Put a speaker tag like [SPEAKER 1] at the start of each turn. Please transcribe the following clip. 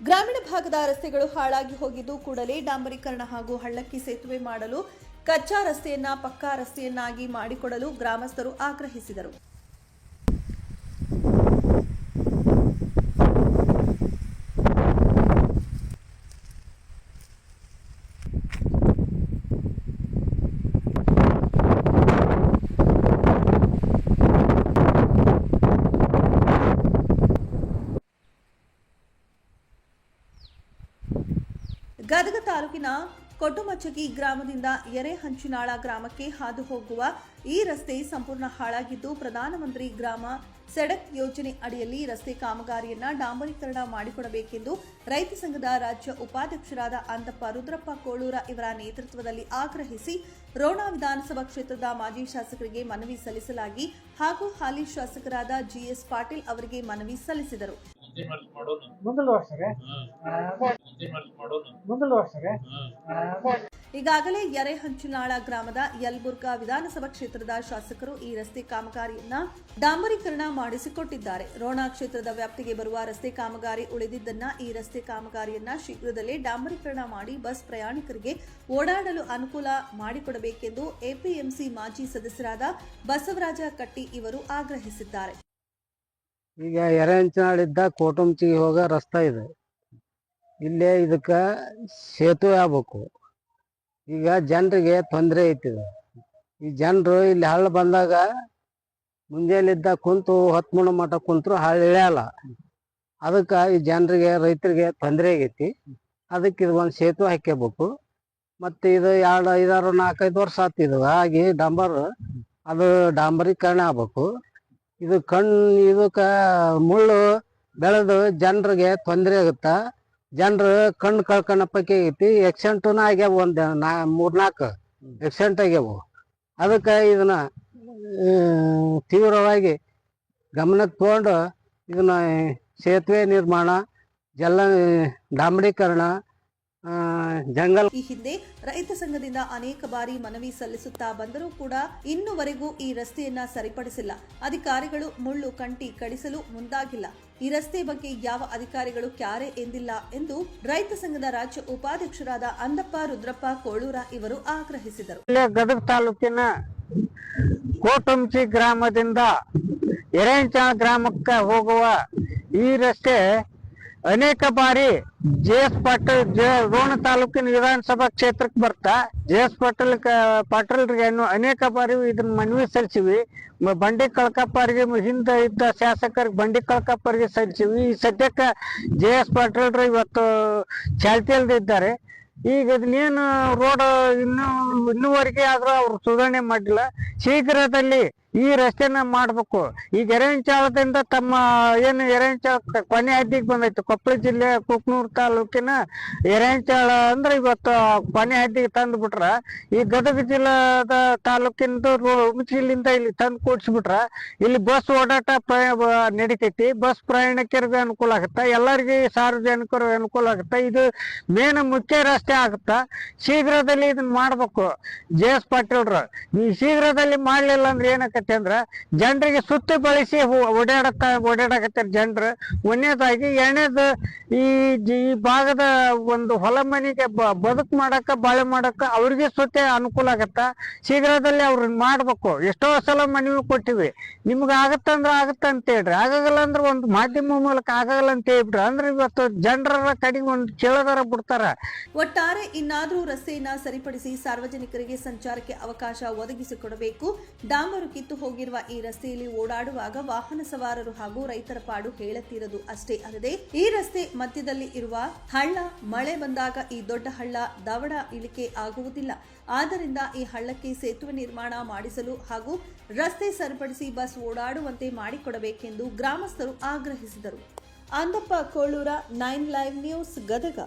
[SPEAKER 1] ಗ್ರಾಮೀಣ ಭಾಗದ ರಸ್ತೆಗಳು ಹಾಳಾಗಿ ಹೋಗಿದ್ದು ಕೂಡಲೇ ಡಾಂಬರೀಕರಣ ಹಾಗೂ ಹಳ್ಳಕ್ಕೆ ಸೇತುವೆ ಮಾಡಲು ಕಚ್ಚಾ ರಸ್ತೆಯನ್ನ ಪಕ್ಕಾ ರಸ್ತೆಯನ್ನಾಗಿ ಮಾಡಿಕೊಡಲು ಗ್ರಾಮಸ್ಥರು ಆಗ್ರಹಿಸಿದರು ಗದಗ ತಾಲೂಕಿನ ಕೊಟ್ಟುಮಚ್ಚಗಿ ಗ್ರಾಮದಿಂದ ಎರೆಹಂಚಿನಾಳ ಗ್ರಾಮಕ್ಕೆ ಹಾದು ಹೋಗುವ ಈ ರಸ್ತೆ ಸಂಪೂರ್ಣ ಹಾಳಾಗಿದ್ದು ಪ್ರಧಾನಮಂತ್ರಿ ಗ್ರಾಮ ಸಡಕ್ ಯೋಜನೆ ಅಡಿಯಲ್ಲಿ ರಸ್ತೆ ಕಾಮಗಾರಿಯನ್ನ ಡಾಂಬರೀಕರಣ ಮಾಡಿಕೊಡಬೇಕೆಂದು ರೈತ ಸಂಘದ ರಾಜ್ಯ ಉಪಾಧ್ಯಕ್ಷರಾದ ಅಂತಪ್ಪ ರುದ್ರಪ್ಪ ಕೋಳೂರ ಇವರ ನೇತೃತ್ವದಲ್ಲಿ ಆಗ್ರಹಿಸಿ ರೋಣ ವಿಧಾನಸಭಾ ಕ್ಷೇತ್ರದ ಮಾಜಿ ಶಾಸಕರಿಗೆ ಮನವಿ ಸಲ್ಲಿಸಲಾಗಿ ಹಾಗೂ ಹಾಲಿ ಶಾಸಕರಾದ ಜಿಎಸ್ ಪಾಟೀಲ್ ಅವರಿಗೆ ಮನವಿ ಸಲ್ಲಿಸಿದರು. ಈಗಾಗಲೇ ಯರೇಹಂಚಿನಾಳ ಗ್ರಾಮದ ಯಲ್ಬುರ್ಗಾ ವಿಧಾನಸಭಾ ಕ್ಷೇತ್ರದ ಶಾಸಕರು ಈ ರಸ್ತೆ ಕಾಮಗಾರಿಯನ್ನ ಡಾಂಬರೀಕರಣ ಮಾಡಿಸಿಕೊಟ್ಟಿದ್ದಾರೆ. ರೋಣ ಕ್ಷೇತ್ರದ ವ್ಯಾಪ್ತಿಗೆ ಬರುವ ರಸ್ತೆ ಕಾಮಗಾರಿ ಉಳಿದಿದ್ದನ್ನ ಈ ರಸ್ತೆ ಕಾಮಗಾರಿಯನ್ನ ಶೀಘ್ರದಲ್ಲೇ ಡಾಂಬರೀಕರಣ ಮಾಡಿ ಬಸ್ ಪ್ರಯಾಣಿಕರಿಗೆ ಓಡಾಡಲು ಅನುಕೂಲ ಮಾಡಿಕೊಡಬೇಕೆಂದು ಎಪಿಎಂಸಿ ಮಾಜಿ ಸದಸ್ಯರಾದ ಬಸವರಾಜ ಕಟ್ಟಿ ಇವರು ಆಗ್ರಹಿಸಿದ್ದಾರೆ.
[SPEAKER 2] ಈಗ ಎರೆಹಂಚನಾಳಿದ್ದ ಕೋಟುಂಚಿಗೆ ಹೋಗೋ ರಸ್ತೆ ಇದೆ. ಇಲ್ಲೇ ಇದಕ್ಕೆ ಸೇತುವೆ ಆಗ್ಬೇಕು. ಈಗ ಜನರಿಗೆ ತೊಂದರೆ ಐತಿದೆ ಈ ಜನರು ಇಲ್ಲಿ ಹಳ್ಳ ಬಂದಾಗ ಮುಂಜಾನೆಲಿದ್ದ ಕುಂತು ಹತ್ತು ಮುಣ ಮಠ ಕುಂತರು ಹಳ್ಳ ಇಳಿಯಲ್ಲ. ಅದಕ್ಕೆ ಈ ಜನರಿಗೆ, ರೈತರಿಗೆ ತೊಂದರೆ ಆಗೈತಿ. ಅದಕ್ಕೆ ಇದು ಒಂದು ಸೇತುವೆ ಹಾಕ್ಯಬೇಕು. ಮತ್ತು ಇದು ಎರಡು ಐದಾರು ನಾಲ್ಕೈದು ವರ್ಷ ಇದು. ಆಗಿ ಡಾಂಬರು, ಅದು ಡಾಂಬರೀಕರಣ ಆಗ್ಬೇಕು. ಇದು ಕಣ್ಣು ಇದಕ್ಕೆ ಮುಳ್ಳು ಬೆಳೆದು ಜನರಿಗೆ ತೊಂದರೆ ಆಗುತ್ತ? ಜನರು ಕಣ್ಣು ಕಳ್ಕೊಂಡಪ್ಪಕ್ಕೆ ಐತಿ ಆಗೈತಿ ಎಕ್ಸಿಡೆಂಟುನ ಆಗ್ಯಾವ ಒಂದು ನಾ ಮೂರ್ನಾಲ್ಕು ಎಕ್ಸೆಂಟ್ ಆಗ್ಯಾವು. ಅದಕ್ಕೆ ಇದನ್ನ ತೀವ್ರವಾಗಿ ಗಮನಕ್ಕೆ ತಗೊಂಡು ಇದನ್ನ ಸೇತುವೆ ನಿರ್ಮಾಣ, ಜಲ ಡಾಂಬರೀಕರಣ ಜಂಗಲ್
[SPEAKER 1] ಈ ಹಿಂದೆ ರೈತ ಸಂಘದಿಂದ ಅನೇಕ ಬಾರಿ ಮನವಿ ಸಲ್ಲಿಸುತ್ತಾ ಬಂದರೂ ಕೂಡ ಇನ್ನುವರೆಗೂ ಈ ರಸ್ತೆಯನ್ನ ಸರಿಪಡಿಸಿಲ್ಲ. ಅಧಿಕಾರಿಗಳು ಮುಳ್ಳು ಕಂಟಿ ಕಡಿಸಲು ಮುಂದಾಗಿಲ್ಲ. ಈ ರಸ್ತೆ ಬಗ್ಗೆ ಯಾವ ಅಧಿಕಾರಿಗಳು ಕ್ಯಾರೆ ಎಂದಿಲ್ಲ ಎಂದು ರೈತ ಸಂಘದ ರಾಜ್ಯ ಉಪಾಧ್ಯಕ್ಷರಾದ ಅಂದಪ್ಪ ರುದ್ರಪ್ಪ ಕೋಳೂರ ಇವರು ಆಗ್ರಹಿಸಿದರು.
[SPEAKER 2] ಗದಗ ತಾಲೂಕಿನ ಕೋಟುಂಚಿ ಗ್ರಾಮದಿಂದ ಎರೆಂಚಾಳ ಗ್ರಾಮಕ್ಕೆ ಹೋಗುವ ಈ ರಸ್ತೆ ಅನೇಕ ಬಾರಿ ಜೆ ಎಸ್ ಪಾಟೀಲ್, ಜೆ ರೋಣ ತಾಲೂಕಿನ ವಿಧಾನಸಭಾ ಕ್ಷೇತ್ರಕ್ಕೆ ಬರ್ತಾ ಜೆ ಎಸ್ ಪಾಟೀಲ್ ಪಾಟೀಲ್ರಿಗೆ ಅನೇಕ ಬಾರಿ ಇದನ್ನ ಮನವಿ ಸಲ್ಲಿಸಿವಿ. ಬಂಡಿ ಕಳ್ಕಪ್ಪರಿಗೆ ಹಿಂದೆ ಇದ್ದ ಶಾಸಕರಿಗೆ ಬಂಡಿ ಕಳ್ಕಪ್ಪರಿಗೆ ಸಲ್ಲಿಸಿವಿ. ಈ ಸದ್ಯಕ್ಕೆ ಜೆ ಎಸ್ ಪಾಟೀಲ್ರು ಇವತ್ತು ಚಾಲ್ತಿಯಲ್ದೇ ಇದ್ದಾರೆ. ಈಗ ಇದನ್ನೇನು ರೋಡ್ ಇನ್ನೂ ಇನ್ನೂವರೆಗೆ ಆದ್ರೂ ಅವ್ರು ಸುಧಾರಣೆ ಮಾಡಿಲ್ಲ ಶೀಘ್ರದಲ್ಲಿ ಈ ರಸ್ತೆನ ಮಾಡ್ಬೇಕು. ಈಗ ಎರೆಂಚಾಳದಿಂದ ತಮ್ಮ ಏನು ಎರೆಂಚಾಳ ಕೊನೆ ಹದ್ದಿಗೆ ಬಂದೈತಿ. ಕೊಪ್ಪಳ ಜಿಲ್ಲೆ ಕುಕ್ನೂರ್ ತಾಲೂಕಿನ ಎರೆಂಚಾಳ ಅಂದ್ರೆ ಇವತ್ತು ಕೊನೆ ಹದ್ದಿಗೆ ತಂದು ಬಿಟ್ರ. ಈ ಗದಗ ಜಿಲ್ಲಾದ ತಾಲೂಕಿನ ಉಮಚಿಲಿಂದ ಇಲ್ಲಿ ತಂದು ಕೂಡ್ಸ್ಬಿಟ್ರ. ಇಲ್ಲಿ ಬಸ್ ಓಡಾಟ ನಡಿತೈತಿ. ಬಸ್ ಪ್ರಯಾಣಿಕರಿಗೆ ಅನುಕೂಲ ಆಗುತ್ತೆ? ಎಲ್ಲರಿಗೆ ಸಾರ್ವಜನಿಕರು ಅನುಕೂಲ ಆಗುತ್ತೆ? ಇದು ಮೇನ್ ಮುಖ್ಯ ರಸ್ತೆ ಆಗುತ್ತಾ? ಶೀಘ್ರದಲ್ಲಿ ಇದನ್ನ ಮಾಡ್ಬೇಕು. ಜೆ ಎಸ್ ಪಾಟೀಲ್ರು ಈ ಶೀಘ್ರದಲ್ಲಿ ಮಾಡ್ಲಿಲ್ಲ ಅಂದ್ರೆ ಏನಾಕತಿ ಅಂದ್ರ ಜನರಿಗೆ ಸುತ್ತಿ ಬಳಸಿ ಓಡಾಡಕ ಓಡಾಡಕತ್ತಾರ ಜನರು. ಒಂದನೇದಾಗಿ ಎರಡನೇದು ಈ ಈ ಭಾಗದ ಒಂದು ಹೊಲ ಮನೆಗೆ ಬದುಕು ಮಾಡಕ್ಕ, ಬಾಳೆ ಮಾಡಕ ಅವ್ರಿಗೆ ಸುತ್ತೆ ಅನುಕೂಲ ಆಗತ್ತ? ಶೀಘ್ರದಲ್ಲಿ ಅವ್ರ ಮಾಡ್ಬೇಕು. ಎಷ್ಟೋ ಸಲ ಮನವಿ ಕೊಟ್ಟಿವಿ. ನಿಮ್ಗೆ ಆಗತ್ತಂದ್ರ ಆಗತ್ತ ಅಂತ ಹೇಳ್ರಿ. ಆಗಲ್ಲ ಅಂದ್ರೆ ಒಂದು ಮಾಧ್ಯಮ ಮೂಲಕ ಆಗಲ್ಲ ಅಂತ ಹೇಳ್ಬಿಟ್ರಿ ಅಂದ್ರೆ ಇವತ್ತು ಜನರ ಕಡೆಗೆ ಒಂದು ಕೇಳದಾರ ಬಿಡ್ತಾರ.
[SPEAKER 1] ಒಟ್ಟಾರೆ ಇನ್ನಾದ್ರೂ ರಸ್ತೆಯನ್ನ ಸರಿಪಡಿಸಿ ಸಾರ್ವಜನಿಕರಿಗೆ ಸಂಚಾರಕ್ಕೆ ಅವಕಾಶ ಒದಗಿಸಿಕೊಡಬೇಕು. ಡಾಂಬರು ಹೋಗಿರುವ ಈ ರಸ್ತೆಯಲ್ಲಿ ಓಡಾಡುವಾಗ ವಾಹನ ಸವಾರರು ಹಾಗೂ ರೈತರ ಪಾಡು ಹೇಳತೀರದು ಅಷ್ಟೇ ಅಲ್ಲದೆ, ಈ ರಸ್ತೆ ಮಧ್ಯದಲ್ಲಿ ಇರುವ ಹಳ್ಳ, ಮಳೆ ಬಂದಾಗ ಈ ದೊಡ್ಡ ಹಳ್ಳ ದವಡ ಇಳಿಕೆ ಆಗುವುದಿಲ್ಲ. ಆದ್ದರಿಂದ ಈ ಹಳ್ಳಕ್ಕೆ ಸೇತುವೆ ನಿರ್ಮಾಣ ಮಾಡಿಸಲು ಹಾಗೂ ರಸ್ತೆ ಸರಿಪಡಿಸಿ ಬಸ್ ಓಡಾಡುವಂತೆ ಮಾಡಿಕೊಡಬೇಕೆಂದು ಗ್ರಾಮಸ್ಥರು ಆಗ್ರಹಿಸಿದರು. Andappa, Kolur nine live news, Gadag.